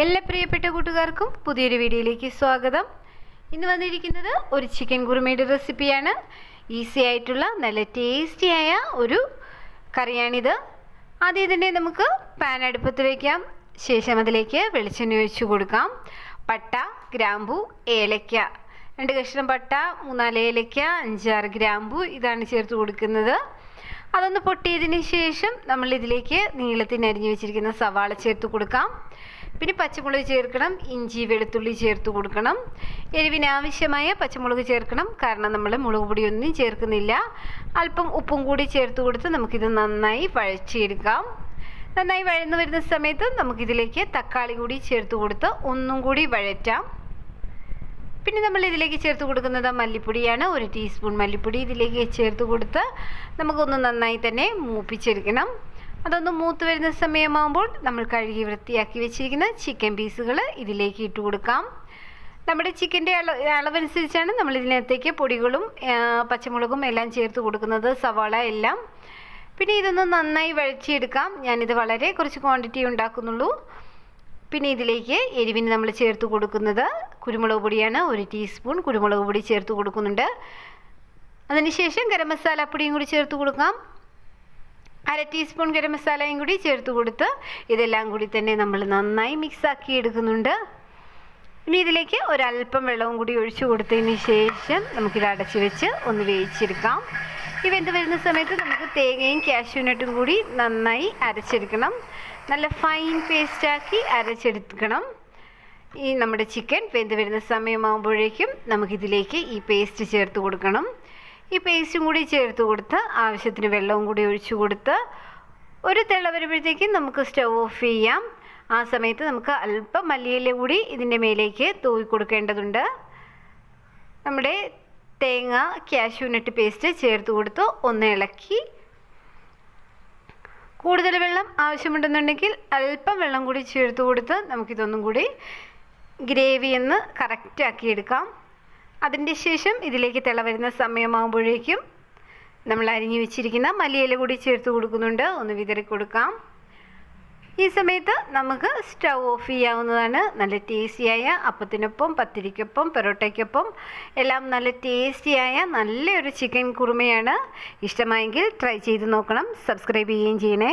എല്ലാ പ്രിയപ്പെട്ട കൂട്ടുകാർക്കും പുതിയൊരു വീഡിയോയിലേക്ക് സ്വാഗതം. ഇന്ന് വന്നിരിക്കുന്നത് ഒരു ചിക്കൻ കുറുമയുടെ റെസിപ്പിയാണ് ഈസി ആയിട്ടുള്ള നല്ല ടേസ്റ്റിയായ ഒരു കറിയാണിത്. ആദ്യം തന്നെ നമുക്ക് പാൻ അടുപ്പത്ത് വയ്ക്കാം ശേഷം അതിലേക്ക് വെളിച്ചെണ്ണ ഒഴിച്ച് കൊടുക്കാം. പട്ട ഗ്രാമ്പു ഏലയ്ക്ക. രണ്ട് കഷ്ണം പട്ട മൂന്നാൽ ഏലയ്ക്ക അഞ്ചാറ് ഗ്രാമ്പു ഇതാണ് ചേർത്ത് കൊടുക്കുന്നത്. അതൊന്ന് പൊട്ടിയതിന് ശേഷം നമ്മൾ ഇതിലേക്ക് നീളത്തിന് അരിഞ്ഞു വെച്ചിരിക്കുന്ന സവാള ചേർത്ത് കൊടുക്കാം. പിന്നെ പച്ചമുളക് ചേർക്കണം ഇഞ്ചി വെളുത്തുള്ളി ചേർത്ത് കൊടുക്കണം. എരിവിന് ആവശ്യമായ പച്ചമുളക് ചേർക്കണം. കാരണം നമ്മൾ മുളക് പൊടിയൊന്നും ചേർക്കുന്നില്ല. അല്പം ഉപ്പും കൂടി ചേർത്ത് കൊടുത്ത് നമുക്കിത് നന്നായി വഴച്ചെടുക്കാം. നന്നായി വഴന്നു വരുന്ന സമയത്ത് നമുക്കിതിലേക്ക് തക്കാളി കൂടി ചേർത്ത് കൊടുത്ത് ഒന്നും കൂടി വഴറ്റാം. പിന്നെ നമ്മൾ ഇതിലേക്ക് ചേർത്ത് കൊടുക്കുന്നത് മല്ലിപ്പൊടിയാണ്. ഒരു ടീസ്പൂൺ മല്ലിപ്പൊടി ഇതിലേക്ക് ചേർത്ത് കൊടുത്ത് നമുക്കൊന്ന് നന്നായി തന്നെ മൂപ്പിച്ചെടുക്കണം. അതൊന്ന് മൂത്ത് വരുന്ന സമയമാകുമ്പോൾ നമ്മൾ കഴുകി വൃത്തിയാക്കി വെച്ചിരിക്കുന്ന ചിക്കൻ പീസുകൾ ഇതിലേക്ക് ഇട്ട് കൊടുക്കാം. നമ്മുടെ ചിക്കന്റെ അള അളവനുസരിച്ചാണ് നമ്മൾ ഇതിനകത്തേക്ക് പൊടികളും പച്ചമുളകും എല്ലാം ചേർത്ത് കൊടുക്കുന്നത് സവാള എല്ലാം. പിന്നെ ഇതൊന്ന് നന്നായി വഴച്ചിയെടുക്കാം ഞാനിത് വളരെ കുറച്ച് ക്വാണ്ടിറ്റി ഉണ്ടാക്കുന്നുള്ളൂ. പിന്നെ ഇതിലേക്ക് എരിവിന് നമ്മൾ ചേർത്ത് കൊടുക്കുന്നത് കുരുമുളക് പൊടിയാണ്. ഒരു ടീസ്പൂൺ കുരുമുളക് പൊടി ചേർത്ത് കൊടുക്കുന്നുണ്ട്. അതിനുശേഷം ഗരം മസാല പൊടിയും കൂടി ചേർത്ത് കൊടുക്കാം. അര ടീസ്പൂൺ ഗരം മസാലയും കൂടി ചേർത്ത് കൊടുത്ത് ഇതെല്ലാം കൂടി തന്നെ നമ്മൾ നന്നായി മിക്സ് ആക്കി എടുക്കുന്നുണ്ട്. ഇനി ഇതിലേക്ക് ഒരല്പം വെള്ളവും കൂടി ഒഴിച്ചു കൊടുത്തതിന് ശേഷം നമുക്കിത് അടച്ചു വെച്ച് ഒന്ന് വേവിച്ചെടുക്കാം. ഈ വെന്ത് വരുന്ന സമയത്ത് നമുക്ക് തേങ്ങയും കാഷ്യൂനട്ടും കൂടി നന്നായി അരച്ചെടുക്കണം. നല്ല ഫൈൻ പേസ്റ്റാക്കി അരച്ചെടുക്കണം. ഈ നമ്മുടെ ചിക്കൻ വെന്ത് വരുന്ന സമയമാകുമ്പോഴേക്കും നമുക്കിതിലേക്ക് ഈ പേസ്റ്റ് ചേർത്ത് കൊടുക്കണം. ഈ പേസ്റ്റും കൂടി ചേർത്ത് കൊടുത്ത് ആവശ്യത്തിന് വെള്ളവും കൂടി ഒഴിച്ചു കൊടുത്ത് ഒരു തിള വരുമ്പോഴത്തേക്കും നമുക്ക് സ്റ്റവ് ഓഫ് ചെയ്യാം. ആ സമയത്ത് നമുക്ക് അല്പം മല്ലിയില കൂടി ഇതിന്റെ മേലേക്ക് തൂവി കൊടുക്കേണ്ടതുണ്ട്. നമ്മുടെ തേങ്ങ കാഷ്യൂനട്ട് പേസ്റ്റ് ചേർത്ത് കൊടുത്ത് ഒന്ന് ഇളക്കി. കൂടുതൽ വെള്ളം ആവശ്യമുണ്ടെന്നുണ്ടെങ്കിൽ അല്പം വെള്ളം കൂടി ചേർത്ത് കൊടുത്ത് നമുക്കിതൊന്നും കൂടി ഗ്രേവി എന്ന് കറക്റ്റാക്കി ആക്കിയെടുക്കാം അതിന്റെ ശേഷം ഇതിലേക്ക് തിള വരുന്ന സമയമാകുമ്പോഴേക്കും നമ്മൾ അരിഞ്ഞു വെച്ചിരിക്കുന്ന മല്ലിയില കൂടി ചേർത്ത് കൊടുക്കുന്നുണ്ട്. ഒന്ന് വിതറി കൊടുക്കാം. ഈ സമയത്ത് നമുക്ക് സ്റ്റൗ ഓഫ് ചെയ്യാവുന്നതാണ്. നല്ല ടേസ്റ്റിയായ അപ്പത്തിനൊപ്പം പത്തിരിക്കൊപ്പം പെറോട്ടയ്ക്കൊപ്പം എല്ലാം നല്ല ടേസ്റ്റിയായ നല്ലൊരു ചിക്കൻ കുറുമയാണ്. ഇഷ്ടമായെങ്കിൽ ട്രൈ ചെയ്ത് നോക്കണം. സബ്സ്ക്രൈബ് ചെയ്യുകയും ചെയ്യണേ.